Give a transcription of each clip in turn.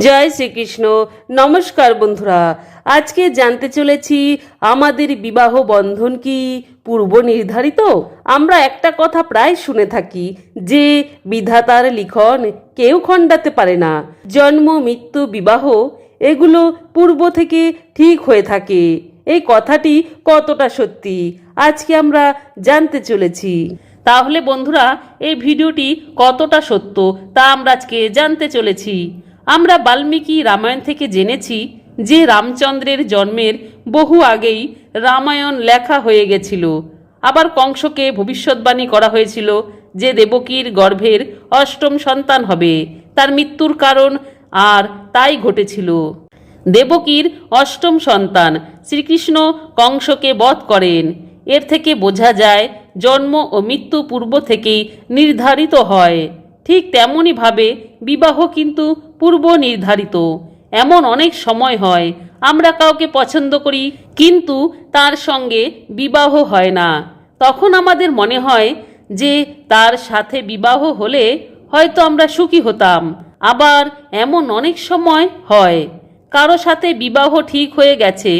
জয় শ্রীকৃষ্ণ। নমস্কার বন্ধুরা, আজকে জানতে চলেছি আমাদের বিবাহ বন্ধন কি পূর্ব নির্ধারিত? আমরা একটা কথা প্রায় শুনে থাকি যে বিধাতার লিখন কেউ খণ্ডাতে পারে না। জন্ম, মৃত্যু, বিবাহ, এগুলো পূর্ব থেকে ঠিক হয়ে থাকে। এই কথাটি কতটা সত্যি, আজকে আমরা জানতে চলেছি। তাহলে বন্ধুরা, এই ভিডিওটি কতটা সত্য তা আমরা আজকে জানতে চলেছি। আমরা বাল্মীকি রামায়ণ থেকে জেনেছি যে রামচন্দ্রের জন্মের বহু আগেই রামায়ণ লেখা হয়ে গেছিল। আবার কংসকে ভবিষ্যৎবাণী করা হয়েছিল যে দেবকীর গর্ভের অষ্টম সন্তান হবে, তার মৃত্যুর কারণ আর তাই ঘটেছিল। দেবকীর অষ্টম সন্তান শ্রীকৃষ্ণ কংসকে বধ করেন। এর থেকে বোঝা যায়, জন্ম ও মৃত্যু পূর্ব থেকেই নির্ধারিত হয়। ঠিক তেমনইভাবে বিবাহ কিন্তু পূর্ব নির্ধারিত। এমন অনেক সময় হয়, আমরা কাউকে পছন্দ করি, কিন্তু তার সঙ্গে বিবাহ হয় না। তখন আমাদের মনে হয় যে তার সাথে বিবাহ হলে হয়তো আমরা সুখী হতাম। আবার এমন অনেক সময় হয়, কারও সাথে বিবাহ ঠিক হয়ে গেছে,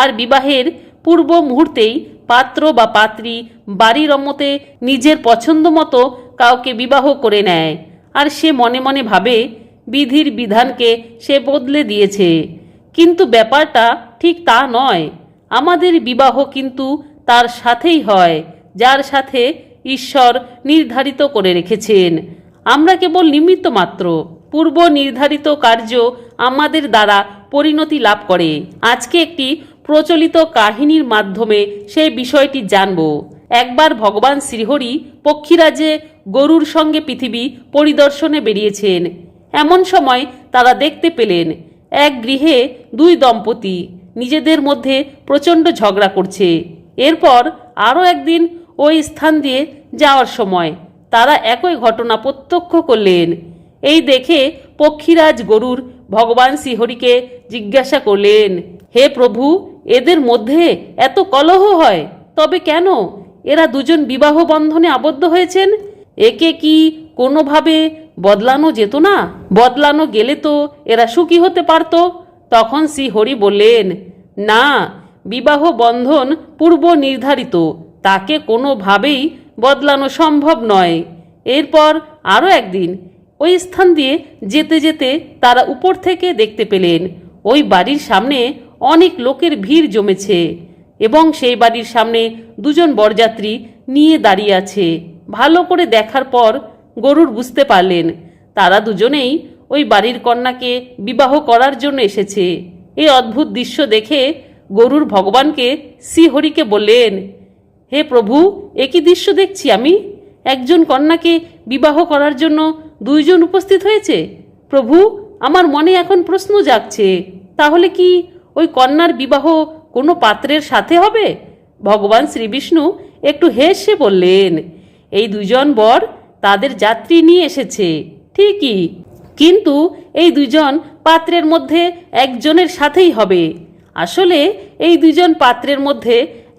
আর বিবাহের পূর্ব মুহূর্তেই পাত্র বা পাত্রী বাড়ির অমতে নিজের পছন্দ মতো কাউকে বিবাহ করে নেয়। আর সে মনে মনে ভাবে, বিধির বিধানকে সে বদলে দিয়েছে। কিন্তু ব্যাপারটা ঠিক তা নয়। আমাদের বিবাহ কিন্তু তার সাথেই হয়, যার সাথে ঈশ্বর নির্ধারিত করে রেখেছেন। আমরা কেবল নিমিত্ত মাত্র। পূর্ব নির্ধারিত কার্য আমাদের দ্বারা পরিণতি লাভ করে। আজকে একটি প্রচলিত কাহিনীর মাধ্যমে সেই বিষয়টি জানব। একবার ভগবান শ্রীহরি পক্ষীরাজে গরুর সঙ্গে পৃথিবী পরিদর্শনে বেরিয়েছেন। এমন সময় তারা দেখতে পেলেন, এক গৃহে দুই দম্পতি নিজেদের মধ্যে প্রচণ্ড ঝগড়া করছে। এরপর আরও একদিন ওই স্থান দিয়ে যাওয়ার সময় তারা একই ঘটনা প্রত্যক্ষ করলেন। এই দেখে পক্ষীরাজ গরুর ভগবান শ্রীহরিকে জিজ্ঞাসা করলেন, হে প্রভু, এদের মধ্যে এত কলহ হয়? তবে কেন? এরা দুজন বিবাহ বন্ধনে আবদ্ধ হয়েছেন? একে কি কোনোভাবে বদলানো যেত না? বদলানো গেলে তো এরা সুখী হতে পারত। তখন শ্রীহরি বললেন, না, বিবাহ বন্ধন পূর্ব নির্ধারিত। তাকে কোনোভাবেই বদলানো সম্ভব নয়। এরপর আরও একদিন ওই স্থান দিয়ে যেতে যেতে তারা উপর থেকে দেখতে পেলেন। ওই বাড়ির সামনে অনেক লোকের ভিড় জমেছে এবং সেই বাড়ির সামনে দুজন বরযাত্রী নিয়ে দাঁড়িয়ে আছে। ভালো করে দেখার পর গরুর বুঝতে পারলেন, তারা দুজনেই ওই বাড়ির কন্যাকে বিবাহ করার জন্য এসেছে। এই অদ্ভুত দৃশ্য দেখে গরুর ভগবানকে শ্রীহরিকে বললেন, হে প্রভু, একই দৃশ্য দেখছি আমি। একজন কন্যাকে বিবাহ করার জন্য দুইজন উপস্থিত হয়েছে। প্রভু, আমার মনে এখন প্রশ্ন জাগছে, তাহলে কি ওই কন্যার বিবাহ কোনো পাত্রের সাথে হবে? ভগবান শ্রীবিষ্ণু একটু হেসে বললেন এই দুজন বর তাদের যাত্রী নিয়ে এসেছে, ঠিকই। কিন্তু এই দুজন পাত্রের মধ্যে একজনের সাথেই হবে। আসলে এই দুজন পাত্রের মধ্যে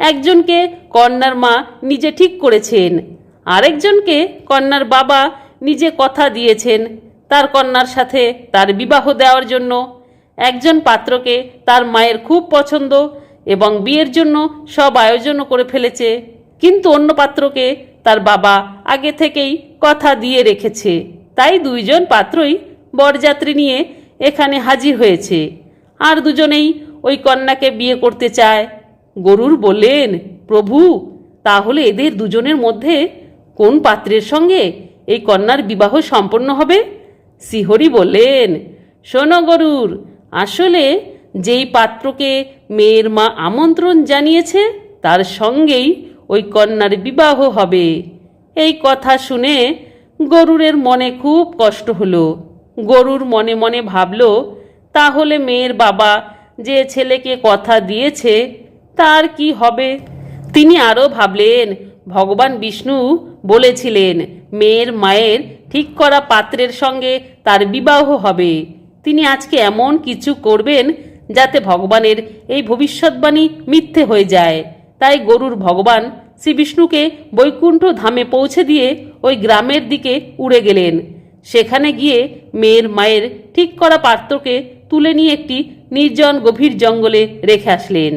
একজনকে কন্যার মা নিজে ঠিক করেছেন, আরেকজনকে কন্যার বাবা নিজে কথা দিয়েছেন, তার কন্যার সাথে তার বিবাহ দেওয়ার জন্য। একজন পাত্রকে তার মায়ের খুব পছন্দ এবং বিয়ের জন্য সব আয়োজনও করে ফেলেছে, কিন্তু অন্য পাত্রকে তার বাবা আগে থেকেই কথা দিয়ে রেখেছে। তাই দুইজন পাত্রই বরযাত্রী নিয়ে এখানে হাজির হয়েছে। আর দুজনেই ওই কন্যাকে বিয়ে করতে চায়। গরুর বললেন, প্রভু, তাহলে এদের দুজনের মধ্যে কোন পাত্রের সঙ্গে এই কন্যার বিবাহ সম্পন্ন হবে? শ্রীহরি বললেন, শোনো গরুর, আসলে যেই পাত্রকে মেয়ের মা আমন্ত্রণ জানিয়েছে, তার সঙ্গেই ওই কন্যার বিবাহ হবে। এই কথা শুনে গরুরের মনে খুব কষ্ট হলো। গরুর মনে মনে ভাবল, তাহলে মেয়ের বাবা যে ছেলেকে কথা দিয়েছে, তার কি হবে? তিনি আরও ভাবলেন, ভগবান বিষ্ণু বলেছিলেন, মেয়ের মায়ের ঠিক করা পাত্রের সঙ্গে তার বিবাহ হবে। তিনি আজকে এমন কিছু করবেন যাতে ভগবানের এই ভবিষ্যৎবাণী মিথ্যে হয়ে যায়। তাই গরুর ভগবান শ্রী বিষ্ণুকে বৈকুণ্ঠ ধামে পৌঁছে দিয়ে ওই গ্রামের দিকে উড়ে গেলেন। সেখানে গিয়ে মেয়ের মায়ের ঠিক করা পাত্রকে তুলে নিয়ে একটি নির্জন গভীর জঙ্গলে রেখে আসলেন।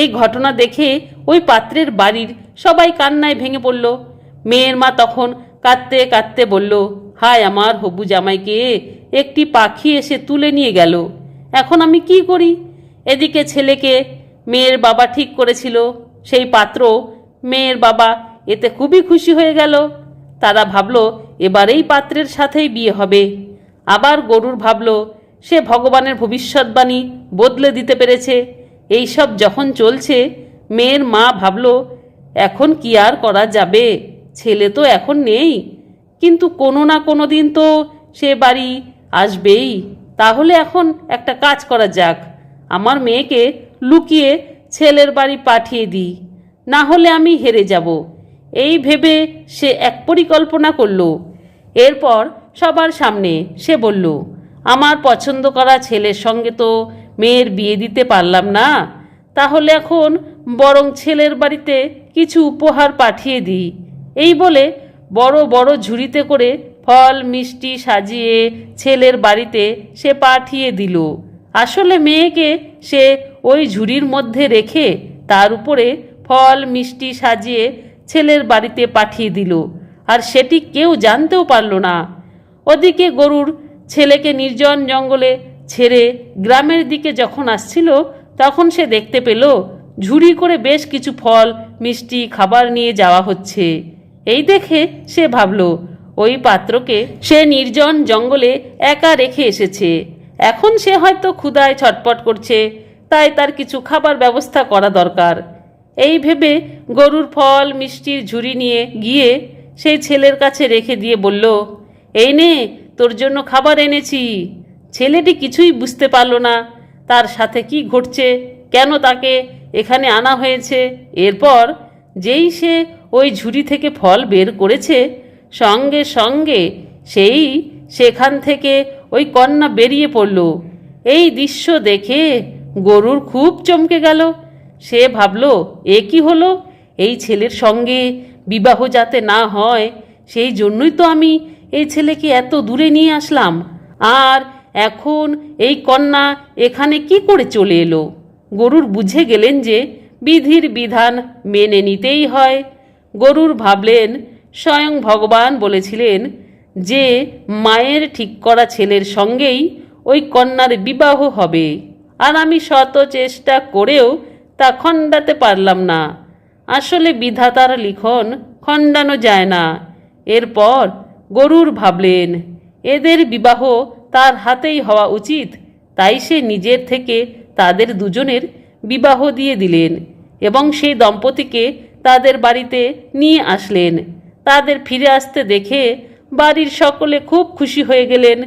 এই ঘটনা দেখে ওই পাত্রের বাড়ির সবাই কান্নায় ভেঙে পড়ল। মেয়ের মা তখন কাঁদতে কাঁদতে বলল, হায় আমার হবু জামাইকে, একটি পাখি এসে তুলে নিয়ে গেল। এখন আমি কি করি? এদিকে ছেলেকে মেয়ের বাবা ঠিক করেছিল। সেই পাত্র মেয়ের বাবা এতে খুবই খুশি হয়ে গেল। তারা ভাবলো এবার এই পাত্রের সাথেই বিয়ে হবে। আবার গরুর ভাবলো, সে ভগবানের ভবিষ্যৎবাণী বদলে দিতে পেরেছে। এই সব যখন চলছে, মেয়ের মা ভাবলো, এখন কি আর করা যাবে? ছেলে তো এখন নেই। কিন্তু কোনো না কোনো দিন তো সে বাড়ি আসবেই। তাহলে এখন একটা কাজ করা যাক। আমার মেয়েকে লুকিয়ে ছেলের বাড়ি পাঠিয়ে দিই। না হলে আমি হেরে যাব। এই ভেবে সে এক পরিকল্পনা করল। এরপর সবার সামনে সে বলল, আমার পছন্দ করা ছেলের সঙ্গে তো মেয়ের বিয়ে দিতে পারলাম না। তাহলে এখন বরং ছেলের বাড়িতে কিছু উপহার পাঠিয়ে দিই। এই বলে বড় বড় ঝুড়িতে করে ফল, মিষ্টি সাজিয়ে ছেলের বাড়িতে সে পাঠিয়ে দিল। আসলে মেয়েকে সে ওই ঝুড়ির মধ্যে রেখে তার উপরে ফল, মিষ্টি সাজিয়ে ছেলের বাড়িতে পাঠিয়ে দিল। আর সেটি কেউ জানতেও পারল না। ওদিকে গরুর ছেলেকে নির্জন জঙ্গলে ছেড়ে গ্রামের দিকে যখন আসছিল, তখন সে দেখতে পেল, ঝুড়ি করে বেশ কিছু ফল, মিষ্টি, খাবার নিয়ে যাওয়া হচ্ছে। এই দেখে সে ভাবল, ওই পাত্রকে সে নির্জন জঙ্গলে একা রেখে এসেছে। এখন সে হয়তো ক্ষুদায় ছটপট করছে, তাই তার কিছু খাবার ব্যবস্থা করা দরকার। এই ভেবে গরুর ফল, মিষ্টির ঝুড়ি নিয়ে গিয়ে সেই ছেলের কাছে রেখে দিয়ে বলল, এই নে, তোর জন্য খাবার এনেছি। ছেলেটি কিছুই বুঝতে পারল না, তার সাথে কি ঘটছে, কেন তাকে এখানে আনা হয়েছে। এরপর যেই সে ওই ঝুড়ি থেকে ফল বের করেছে, সঙ্গে সঙ্গে সেই সেখান থেকে ওই কন্যা বেরিয়ে পড়ল। এই দৃশ্য দেখে গরুর খুব চমকে গেল। সে ভাবল, এ কি হলো? এই ছেলের সঙ্গে বিবাহ যাতে না হয়, সেই জন্যই তো আমি এই ছেলেকে এত দূরে নিয়ে আসলাম। আর এখন এই কন্যা এখানে কি করে চলে এলো? গরুর বুঝে গেলেন যে বিধির বিধান মেনে নিতেই হয়। গরুর ভাবলেন, স্বয়ং ভগবান বলেছিলেন যে মায়ের ঠিক করা ছেলের সঙ্গেই ওই কন্যার বিবাহ হবে। আর আমি শত চেষ্টা করেও তা খণ্ডাতে পারলাম না। আসলে বিধাতার লিখন খণ্ডানো যায় না। এরপর গরুর ভাবলেন, এদের বিবাহ তার হাতেই হওয়া উচিত। তাই সে নিজের থেকে তাদের দুজনের বিবাহ দিয়ে দিলেন এবং সেই দম্পতিকে তাদের বাড়িতে নিয়ে আসলেন। তাদের ফিরে আসতে দেখে বাড়ির সকলে খুব খুশি হয়ে গেলেন।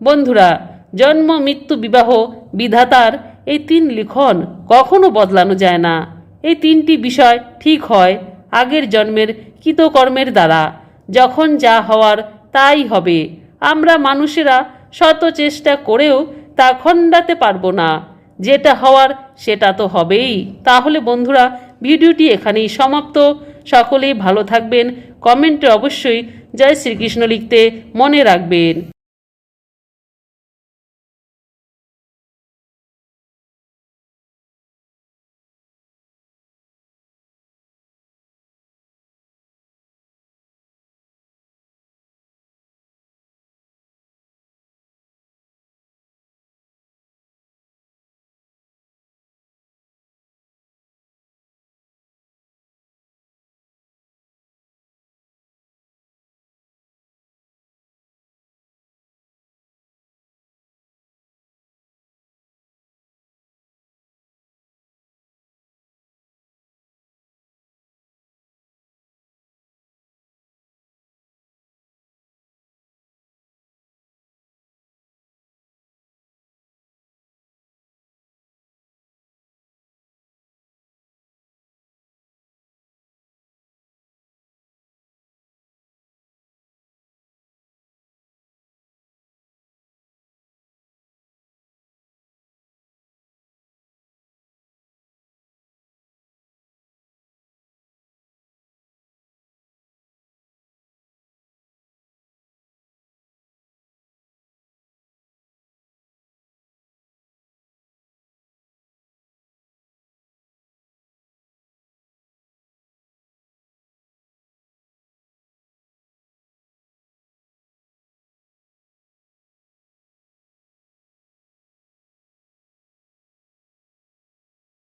বন্ধুরা জন্ম মৃত্যু বিবাহ বিধাতার এই তিন লিখন কখনো বদলানো যায় না। এই তিনটি বিষয় ঠিক হয় আগের জন্মের কৃতকর্মের দ্বারা। যখন যা হওয়ার তাই হবে। আমরা মানুষেরা শত চেষ্টা করেও তা খণ্ডাতে পারব না। যেটা হওয়ার সেটা তো হবেই। তাহলে বন্ধুরা, ভিডিওটি এখানেই সমাপ্ত। সকলেই ভালো থাকবেন। কমেন্টে অবশ্যই জয় শ্রীকৃষ্ণ লিখতে মনে রাখবেন।